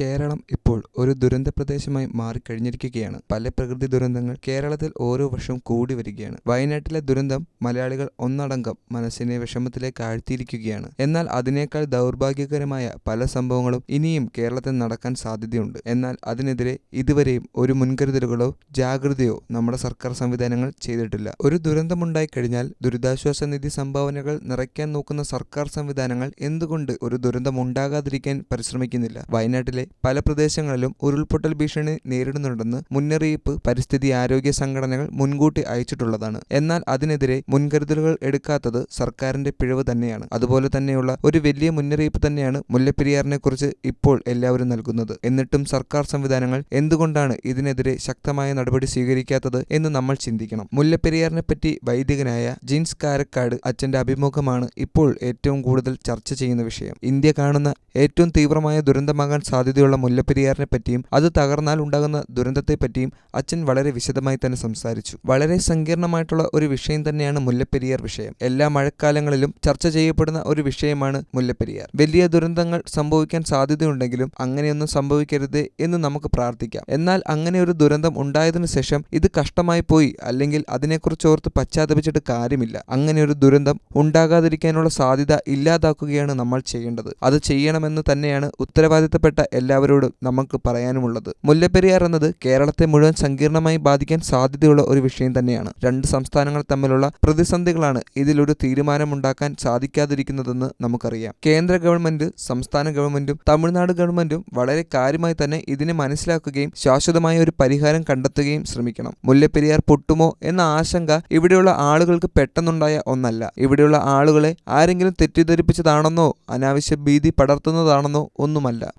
കേരളം ഇപ്പോൾ ഒരു ദുരന്ത പ്രദേശമായി മാറിക്കഴിഞ്ഞിരിക്കുകയാണ്. പല പ്രകൃതി ദുരന്തങ്ങൾ കേരളത്തിൽ ഓരോ വർഷവും കൂടി വരികയാണ്. വയനാട്ടിലെ ദുരന്തം മലയാളികൾ ഒന്നടങ്കം മനസ്സിനെ വിഷമത്തിലേക്ക് ആഴ്ത്തിയിരിക്കുകയാണ്. എന്നാൽ അതിനേക്കാൾ ദൗർഭാഗ്യകരമായ പല സംഭവങ്ങളും ഇനിയും കേരളത്തിൽ നടക്കാൻ സാധ്യതയുണ്ട്. എന്നാൽ അതിനെതിരെ ഇതുവരെയും ഒരു മുൻകരുതലുകളോ ജാഗ്രതയോ നമ്മുടെ സർക്കാർ സംവിധാനങ്ങൾ ചെയ്തിട്ടില്ല. ഒരു ദുരന്തമുണ്ടായി കഴിഞ്ഞാൽ ദുരിതാശ്വാസ നിധി സംഭാവനകൾ നിറയ്ക്കാൻ നോക്കുന്ന സർക്കാർ സംവിധാനങ്ങൾ എന്തുകൊണ്ട് ഒരു ദുരന്തം ഉണ്ടാകാതിരിക്കാൻ പരിശ്രമിക്കുന്നില്ല? വയനാട്ടിലെ പല പ്രദേശങ്ങളിലും ഉരുൾപൊട്ടൽ ഭീഷണി നേരിടുന്നുണ്ടെന്ന് മുന്നറിയിപ്പ് പരിസ്ഥിതി ആരോഗ്യ സംഘടനകൾ മുൻകൂട്ടി അയച്ചിട്ടുള്ളതാണ്. എന്നാൽ അതിനെതിരെ മുൻകരുതലുകൾ എടുക്കാത്തത് സർക്കാരിന്റെ പിഴവ് തന്നെയാണ്. അതുപോലെ തന്നെയുള്ള ഒരു വലിയ മുന്നറിയിപ്പ് തന്നെയാണ് മുല്ലപ്പെരിയാറിനെ കുറിച്ച് ഇപ്പോൾ എല്ലാവരും നൽകുന്നത്. എന്നിട്ടും സർക്കാർ സംവിധാനങ്ങൾ എന്തുകൊണ്ടാണ് ഇതിനെതിരെ ശക്തമായ നടപടി സ്വീകരിക്കാത്തത് എന്ന് നമ്മൾ ചിന്തിക്കണം. മുല്ലപ്പെരിയാറിനെ പറ്റി വൈദികനായ ജിൻസ് കാരക്കാട് അച്ഛന്റെ അഭിമുഖമാണ് ഇപ്പോൾ ഏറ്റവും കൂടുതൽ ചർച്ച ചെയ്യുന്ന വിഷയം. ഇന്ത്യ കാണുന്ന ഏറ്റവും തീവ്രമായ ദുരന്തമാകാൻ സാധ്യതയുള്ള മുല്ലപ്പെരിയാറിനെ പറ്റിയും അത് തകർന്നാൽ ഉണ്ടാകുന്ന ദുരന്തത്തെപ്പറ്റിയും അച്ഛൻ വളരെ വിശദമായി തന്നെ സംസാരിച്ചു. വളരെ സങ്കീർണമായിട്ടുള്ള ഒരു വിഷയം തന്നെയാണ് മുല്ലപ്പെരിയാർ വിഷയം. എല്ലാ മഴക്കാലങ്ങളിലും ചർച്ച ചെയ്യപ്പെടുന്ന ഒരു വിഷയമാണ് മുല്ലപ്പെരിയാർ. വലിയ ദുരന്തങ്ങൾ സംഭവിക്കാൻ സാധ്യതയുണ്ടെങ്കിലും അങ്ങനെയൊന്നും സംഭവിക്കരുത് എന്ന് നമുക്ക് പ്രാർത്ഥിക്കാം. എന്നാൽ അങ്ങനെ ഒരു ദുരന്തം ഉണ്ടായതിനു ശേഷം ഇത് കഷ്ടമായി പോയി അല്ലെങ്കിൽ അതിനെക്കുറിച്ച് ഓർത്ത് പശ്ചാത്തപിച്ചിട്ട് കാര്യമില്ല. അങ്ങനെ ഒരു ദുരന്തം ഉണ്ടാകാതിരിക്കാനുള്ള സാധ്യത ഇല്ലാതാക്കുകയാണ് നമ്മൾ ചെയ്യേണ്ടത്. അത് ചെയ്യണമെന്ന് തന്നെയാണ് ഉത്തരവാദിത്തപ്പെട്ട എല്ലാവരോടും നമുക്ക് പറയാനുമുള്ളത്. മുല്ലപ്പെരിയാർ എന്നത് കേരളത്തെ മുഴുവൻ സങ്കീർണമായി ബാധിക്കാൻ സാധ്യതയുള്ള ഒരു വിഷയം തന്നെയാണ്. രണ്ട് സംസ്ഥാനങ്ങൾ തമ്മിലുള്ള പ്രതിസന്ധികളാണ് ഇതിലൊരു തീരുമാനമുണ്ടാക്കാൻ സാധിക്കാതിരിക്കുന്നതെന്ന് നമുക്കറിയാം. കേന്ദ്ര ഗവൺമെന്റ് സംസ്ഥാന ഗവൺമെന്റും തമിഴ്നാട് ഗവൺമെന്റും വളരെ കാര്യമായി തന്നെ ഇതിനെ മനസ്സിലാക്കുകയും ശാശ്വതമായ ഒരു പരിഹാരം കണ്ടെത്തുകയും ശ്രമിക്കണം. മുല്ലപ്പെരിയാർ പൊട്ടുമോ എന്ന ആശങ്ക ഇവിടെയുള്ള ആളുകൾക്ക് പെട്ടെന്നുണ്ടായ ഒന്നല്ല. ഇവിടെയുള്ള ആളുകളെ ആരെങ്കിലും തെറ്റിദ്ധരിപ്പിച്ചതാണെന്നോ അനാവശ്യ ഭീതി പടർത്തുന്നതാണെന്നോ ഒന്നുമല്ല.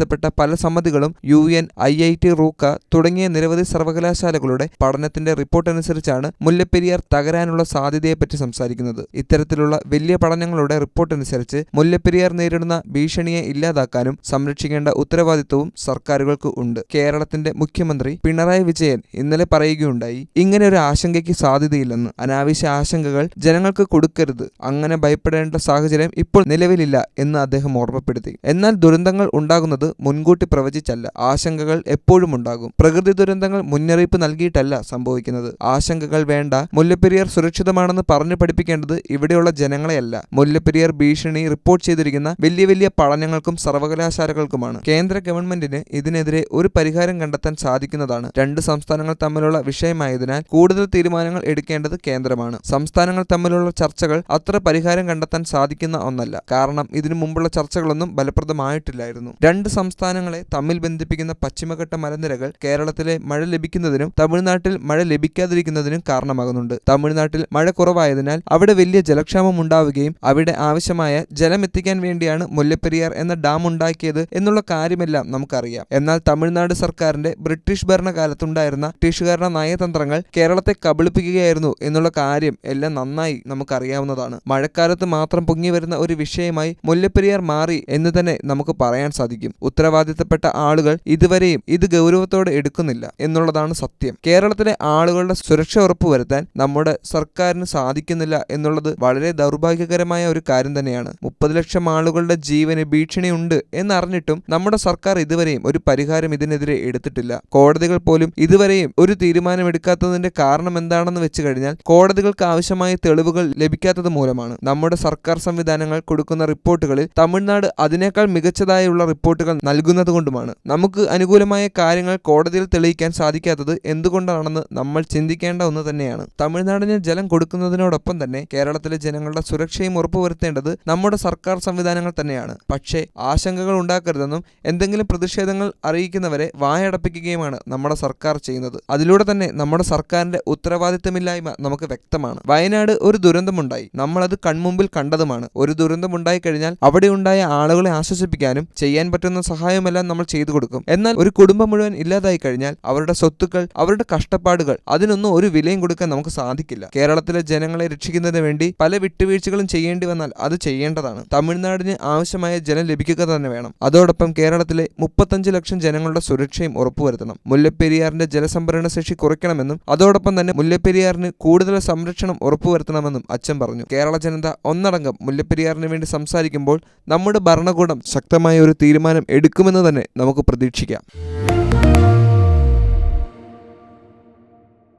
ഉത്തരവാദിത്തപ്പെട്ട പല സമിതികളും U N I I T Roorkee തുടങ്ങിയ നിരവധി സർവകലാശാലകളുടെ പഠനത്തിന്റെ റിപ്പോർട്ട് അനുസരിച്ചാണ് മുല്ലപ്പെരിയാർ തകരാനുള്ള സാധ്യതയെപ്പറ്റി സംസാരിക്കുന്നത്. ഇത്തരത്തിലുള്ള വലിയ പഠനങ്ങളുടെ റിപ്പോർട്ട് അനുസരിച്ച് മുല്ലപ്പെരിയാർ നേരിടുന്ന ഭീഷണിയെ ഇല്ലാതാക്കാനും സംരക്ഷിക്കേണ്ട ഉത്തരവാദിത്വവും സർക്കാരുകൾക്ക് ഉണ്ട്. കേരളത്തിന്റെ മുഖ്യമന്ത്രി പിണറായി വിജയൻ ഇന്നലെ പറയുകയുണ്ടായി ഇങ്ങനെ ഒരു ആശങ്കയ്ക്ക് സാധ്യതയില്ലെന്ന്. അനാവശ്യ ആശങ്കകൾ ജനങ്ങൾക്ക് കൊടുക്കരുത്. അങ്ങനെ ഭയപ്പെടേണ്ട സാഹചര്യം ഇപ്പോൾ നിലവിലില്ല എന്ന് അദ്ദേഹം ഓർമ്മപ്പെടുത്തി. എന്നാൽ ദുരന്തങ്ങൾ ഉണ്ടാകുന്നത് മുൻകൂട്ടി പ്രവചിച്ചല്ല. ആശങ്കകൾ എപ്പോഴും ഉണ്ടാകും. പ്രകൃതി ദുരന്തങ്ങൾ മുന്നറിയിപ്പ് നൽകിയിട്ടല്ല സംഭവിക്കുന്നത്. ആശങ്കകൾ വേണ്ട. മുല്ലപ്പെരിയാർ സുരക്ഷിതമാണെന്ന് പറഞ്ഞു പഠിപ്പിക്കേണ്ടത് ഇവിടെയുള്ള ജനങ്ങളെയല്ല. മുല്ലപ്പെരിയാർ ഭീഷണി റിപ്പോർട്ട് ചെയ്തിരിക്കുന്ന വലിയ വലിയ പഠനങ്ങൾക്കും സർവകലാശാലകൾക്കുമാണ്. കേന്ദ്ര ഗവൺമെന്റിന് ഇതിനെതിരെ ഒരു പരിഹാരം കണ്ടെത്താൻ സാധിക്കുന്നതാണ്. രണ്ട് സംസ്ഥാനങ്ങൾ തമ്മിലുള്ള വിഷയമായതിനാൽ കൂടുതൽ തീരുമാനങ്ങൾ എടുക്കേണ്ടത് കേന്ദ്രമാണ്. സംസ്ഥാനങ്ങൾ തമ്മിലുള്ള ചർച്ചകൾ അത്ര പരിഹാരം കണ്ടെത്താൻ സാധിക്കുന്ന ഒന്നല്ല. കാരണം ഇതിനു മുമ്പുള്ള ചർച്ചകളൊന്നും ഫലപ്രദമായിട്ടില്ലായിരുന്നു. രണ്ട് സംസ്ഥാനങ്ങളെ തമ്മിൽ ബന്ധിപ്പിക്കുന്ന പശ്ചിമഘട്ട മലനിരകൾ കേരളത്തിലെ മഴ ലഭിക്കുന്നതിനും തമിഴ്നാട്ടിൽ മഴ ലഭിക്കാതിരിക്കുന്നതിനും കാരണമാകുന്നുണ്ട്. തമിഴ്നാട്ടിൽ മഴ കുറവായതിനാൽ അവിടെ വലിയ ജലക്ഷാമം ഉണ്ടാവുകയും അവിടെ ആവശ്യമായ ജലം എത്തിക്കാൻ വേണ്ടിയാണ് മുല്ലപ്പെരിയാർ എന്ന ഡാം ഉണ്ടാക്കിയത് എന്നുള്ള കാര്യമെല്ലാം നമുക്കറിയാം. എന്നാൽ തമിഴ്നാട് സർക്കാരിന്റെ ബ്രിട്ടീഷ് ഭരണകാലത്തുണ്ടായിരുന്ന ബ്രിട്ടീഷുകാരുടെ നയതന്ത്രങ്ങൾ കേരളത്തെ കബളിപ്പിക്കുകയായിരുന്നു എന്നുള്ള കാര്യം എല്ലാം നന്നായി നമുക്കറിയാവുന്നതാണ്. മഴക്കാലത്ത് മാത്രം പൊങ്ങി വരുന്ന ഒരു വിഷയമായി മുല്ലപ്പെരിയാർ മാറി എന്ന് തന്നെ നമുക്ക് പറയാൻ സാധിക്കും. ഉത്തരവാദിത്തപ്പെട്ട ആളുകൾ ഇതുവരെയും ഇത് ഗൗരവത്തോടെ എടുക്കുന്നില്ല എന്നുള്ളതാണ് സത്യം. കേരളത്തിലെ ആളുകളുടെ സുരക്ഷ ഉറപ്പുവരുത്താൻ നമ്മുടെ സർക്കാരിന് സാധിക്കുന്നില്ല എന്നുള്ളത് വളരെ ദൗർഭാഗ്യകരമായ ഒരു കാര്യം തന്നെയാണ്. മുപ്പത് ലക്ഷം ആളുകളുടെ ജീവന് ഭീഷണിയുണ്ട് എന്നറിഞ്ഞിട്ടും നമ്മുടെ സർക്കാർ ഇതുവരെയും ഒരു പരിഹാരം ഇതിനെതിരെ എടുത്തിട്ടില്ല. കോടതികൾ പോലും ഇതുവരെയും ഒരു തീരുമാനമെടുക്കാത്തതിന്റെ കാരണം എന്താണെന്ന് വെച്ച് കഴിഞ്ഞാൽ കോടതികൾക്ക് ആവശ്യമായ തെളിവുകൾ ലഭിക്കാത്തത് മൂലമാണ്. നമ്മുടെ സർക്കാർ സംവിധാനങ്ങൾ കൊടുക്കുന്ന റിപ്പോർട്ടുകളിൽ തമിഴ്നാട് അതിനേക്കാൾ മികച്ചതായുള്ള റിപ്പോർട്ടുകൾ നൽകുന്നത് കൊണ്ടുമാണ് നമുക്ക് അനുകൂലമായ കാര്യങ്ങൾ കോടതിയിൽ തെളിയിക്കാൻ സാധിക്കാത്തത് എന്തുകൊണ്ടാണെന്ന് നമ്മൾ ചിന്തിക്കേണ്ട ഒന്ന് തന്നെയാണ്. തമിഴ്നാടിന് ജലം കൊടുക്കുന്നതിനോടൊപ്പം തന്നെ കേരളത്തിലെ ജനങ്ങളുടെ സുരക്ഷയും ഉറപ്പുവരുത്തേണ്ടത് നമ്മുടെ സർക്കാർ സംവിധാനങ്ങൾ തന്നെയാണ്. പക്ഷേ ആശങ്കകൾ ഉണ്ടാക്കരുതെന്നും എന്തെങ്കിലും പ്രതിഷേധങ്ങൾ അറിയിക്കുന്നവരെ വായടപ്പിക്കുകയുമാണ് നമ്മുടെ സർക്കാർ ചെയ്യുന്നത്. അതിലൂടെ തന്നെ നമ്മുടെ സർക്കാരിന്റെ ഉത്തരവാദിത്തമില്ലായ്മ നമുക്ക് വ്യക്തമാണ്. വയനാട് ഒരു ദുരന്തമുണ്ടായി. നമ്മളത് കൺമുമ്പിൽ കണ്ടതുമാണ്. ഒരു ദുരന്തമുണ്ടായി കഴിഞ്ഞാൽ അവിടെ ഉണ്ടായ ആളുകളെ ആശ്വസിപ്പിക്കാനും ചെയ്യാൻ പറ്റുന്ന സഹായമെല്ലാം നമ്മൾ ചെയ്തു കൊടുക്കും. എന്നാൽ ഒരു കുടുംബം മുഴുവൻ ഇല്ലാതായി കഴിഞ്ഞാൽ അവരുടെ സ്വത്തുക്കൾ അവരുടെ കഷ്ടപ്പാടുകൾ അതിനൊന്നും ഒരു വിലയും കൊടുക്കാൻ നമുക്ക് സാധിക്കില്ല. കേരളത്തിലെ ജനങ്ങളെ രക്ഷിക്കുന്നതിന് വേണ്ടി പല വിട്ടുവീഴ്ചകളും ചെയ്യേണ്ടി വന്നാൽ അത് ചെയ്യേണ്ടതാണ്. തമിഴ്നാടിന് ആവശ്യമായ ജലം ലഭിക്കുക തന്നെ വേണം. അതോടൊപ്പം കേരളത്തിലെ മുപ്പത്തഞ്ച് ലക്ഷം ജനങ്ങളുടെ സുരക്ഷയും ഉറപ്പുവരുത്തണം. മുല്ലപ്പെരിയാറിന്റെ ജലസംഭരണ ശേഷി കുറയ്ക്കണമെന്നും അതോടൊപ്പം തന്നെ മുല്ലപ്പെരിയാറിന് കൂടുതൽ സംരക്ഷണം ഉറപ്പുവരുത്തണമെന്നും അച്ഛൻ പറഞ്ഞു. കേരള ജനത ഒന്നടങ്കം മുല്ലപ്പെരിയാറിന് വേണ്ടി സംസാരിക്കുമ്പോൾ നമ്മുടെ ഭരണകൂടം ശക്തമായ ഒരു തീരുമാനം എടുക്കുമെന്ന് തന്നെ നമുക്ക് പ്രതീക്ഷിക്കാം.